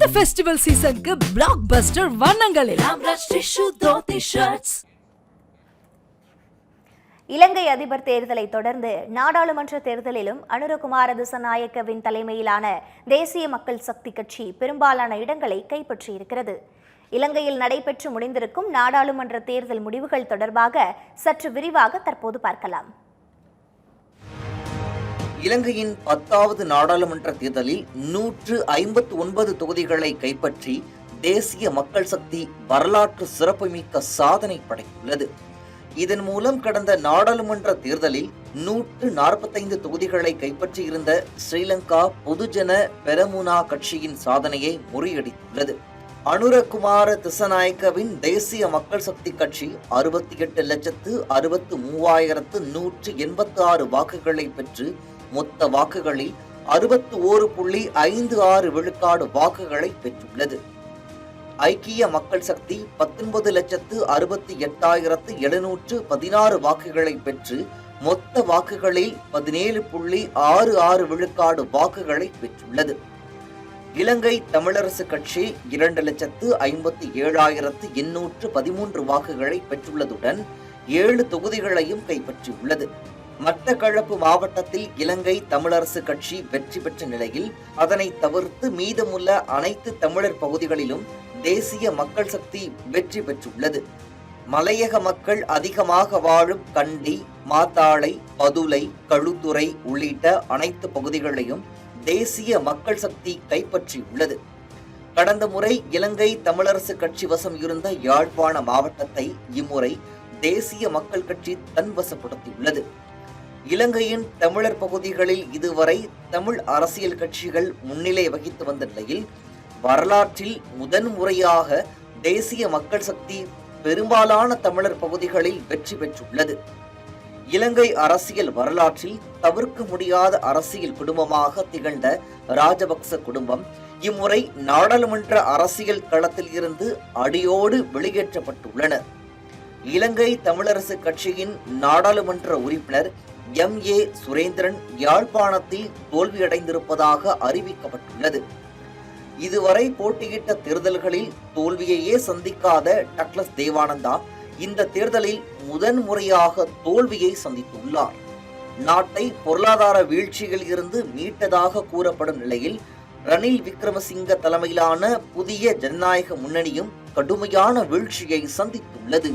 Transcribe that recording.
இந்த ஃபெஸ்டிவல் சீசனுக்கு பிளாக் பஸ்டர் வண்ணங்களில். இலங்கை அதிபர் தேர்தலை தொடர்ந்து நாடாளுமன்ற தேர்தலிலும் அனுரகுமார திசநாயக்கவின் தலைமையிலான தேசிய மக்கள் சக்தி கட்சி பெரும்பாலான இடங்களை கைப்பற்றியிருக்கிறது. இலங்கையில் நடைபெற்று முடிந்திருக்கும் நாடாளுமன்ற தேர்தல் முடிவுகள் தொடர்பாக சற்று விரிவாக தற்போது பார்க்கலாம். இலங்கையின் பத்தாவது நாடாளுமன்ற தேர்தலில் நூற்று ஐம்பத்து ஒன்பது தொகுதிகளை கைப்பற்றி தேசிய மக்கள் சக்தி வரலாற்று சிறப்புமிக்க சாதனை படைத்துள்ளது. இதன் மூலம் கடந்த நாடாளுமன்ற தேர்தலில் நூற்று நாற்பத்தைந்து தொகுதிகளை கைப்பற்றியிருந்த ஸ்ரீலங்கா பொதுஜன பெரமுனா கட்சியின் சாதனையை முறியடித்துள்ளது. அனுரகுமார திசநாயக்கவின் தேசிய மக்கள் சக்தி கட்சி அறுபத்தி எட்டு லட்சத்து அறுபத்து மூவாயிரத்து நூற்று எண்பத்தி ஆறு வாக்குகளை பெற்று மொத்த வாக்குகளில் அறுபத்து ஓரு புள்ளி ஐந்து ஆறு விழுக்காடு வாக்குகளை பெற்றுள்ளது. ஐக்கிய மக்கள் சக்தி பத்தொன்பது லட்சத்து அறுபத்தி எட்டாயிரத்து எழுநூற்று பதினாறு வாக்குகளை பெற்று மொத்த வாக்குகளில் பதினேழு புள்ளி ஆறு ஆறு விழுக்காடு வாக்குகளை பெற்றுள்ளது. இலங்கை தமிழரசு கட்சி இரண்டு லட்சத்து ஐம்பத்தி ஏழாயிரத்து எண்ணூற்று பதிமூன்று வாக்குகளை பெற்றுள்ளதுடன் ஏழு தொகுதிகளையும் கைப்பற்றியுள்ளது. மட்டக்களப்பு மாவட்டத்தில் இலங்கை தமிழரசு கட்சி வெற்றி பெற்ற நிலையில் அதனை தவிர்த்து மீதமுள்ள அனைத்து தமிழர் பகுதிகளிலும் தேசிய மக்கள் சக்தி வெற்றி பெற்றுள்ளது. மலையக மக்கள் அதிகமாக வாழும் கண்டி மாத்தாளை பதுளை களுத்துறை உள்ளிட்ட அனைத்து பகுதிகளையும் தேசிய மக்கள் சக்தி கைப்பற்றியுள்ளது. கடந்த முறை இலங்கை தமிழரசு கட்சி வசம் இருந்த யாழ்ப்பாண மாவட்டத்தை இம்முறை தேசிய மக்கள் கட்சி தன்வசப்படுத்தியுள்ளது. இலங்கையின் தமிழர் பகுதிகளில் இதுவரை தமிழ் அரசியல் கட்சிகள் முன்னிலை வகித்து வந்த நிலையில் வரலாற்றில் முதன் முறையாக தேசிய மக்கள் சக்தி பெரும்பாலான தமிழர் பகுதிகளில் வெற்றி பெற்றுள்ளது. இலங்கை அரசியல் வரலாற்றில் தவிர்க்க முடியாத அரசியல் குடும்பமாக திகழ்ந்த ராஜபக்ச குடும்பம் இம்முறை நாடாளுமன்ற அரசியல் களத்தில் இருந்து அடியோடு வெளியேற்றப்பட்டுள்ளனர். இலங்கை தமிழரசு கட்சியின் நாடாளுமன்ற உறுப்பினர் எம். ஏ. சுரேந்திரன் யாழ்ப்பாணத்தில் தோல்வியடைந்திருப்பதாக அறிவிக்கப்பட்டுள்ளது. இதுவரை போட்டியிட்ட தேர்தல்களில் தோல்வியையே சந்திக்காத டக்ளஸ் தேவானந்தா இந்த தேர்தலில் முதன் முறையாக தோல்வியை சந்தித்துள்ளார். நாட்டை பொருளாதார வீழ்ச்சியில் இருந்து மீட்டதாக கூறப்படும் நிலையில் ரணில் விக்ரமசிங்க தலைமையிலான புதிய ஜனநாயக முன்னணியும் கடுமையான வீழ்ச்சியை சந்தித்துள்ளது.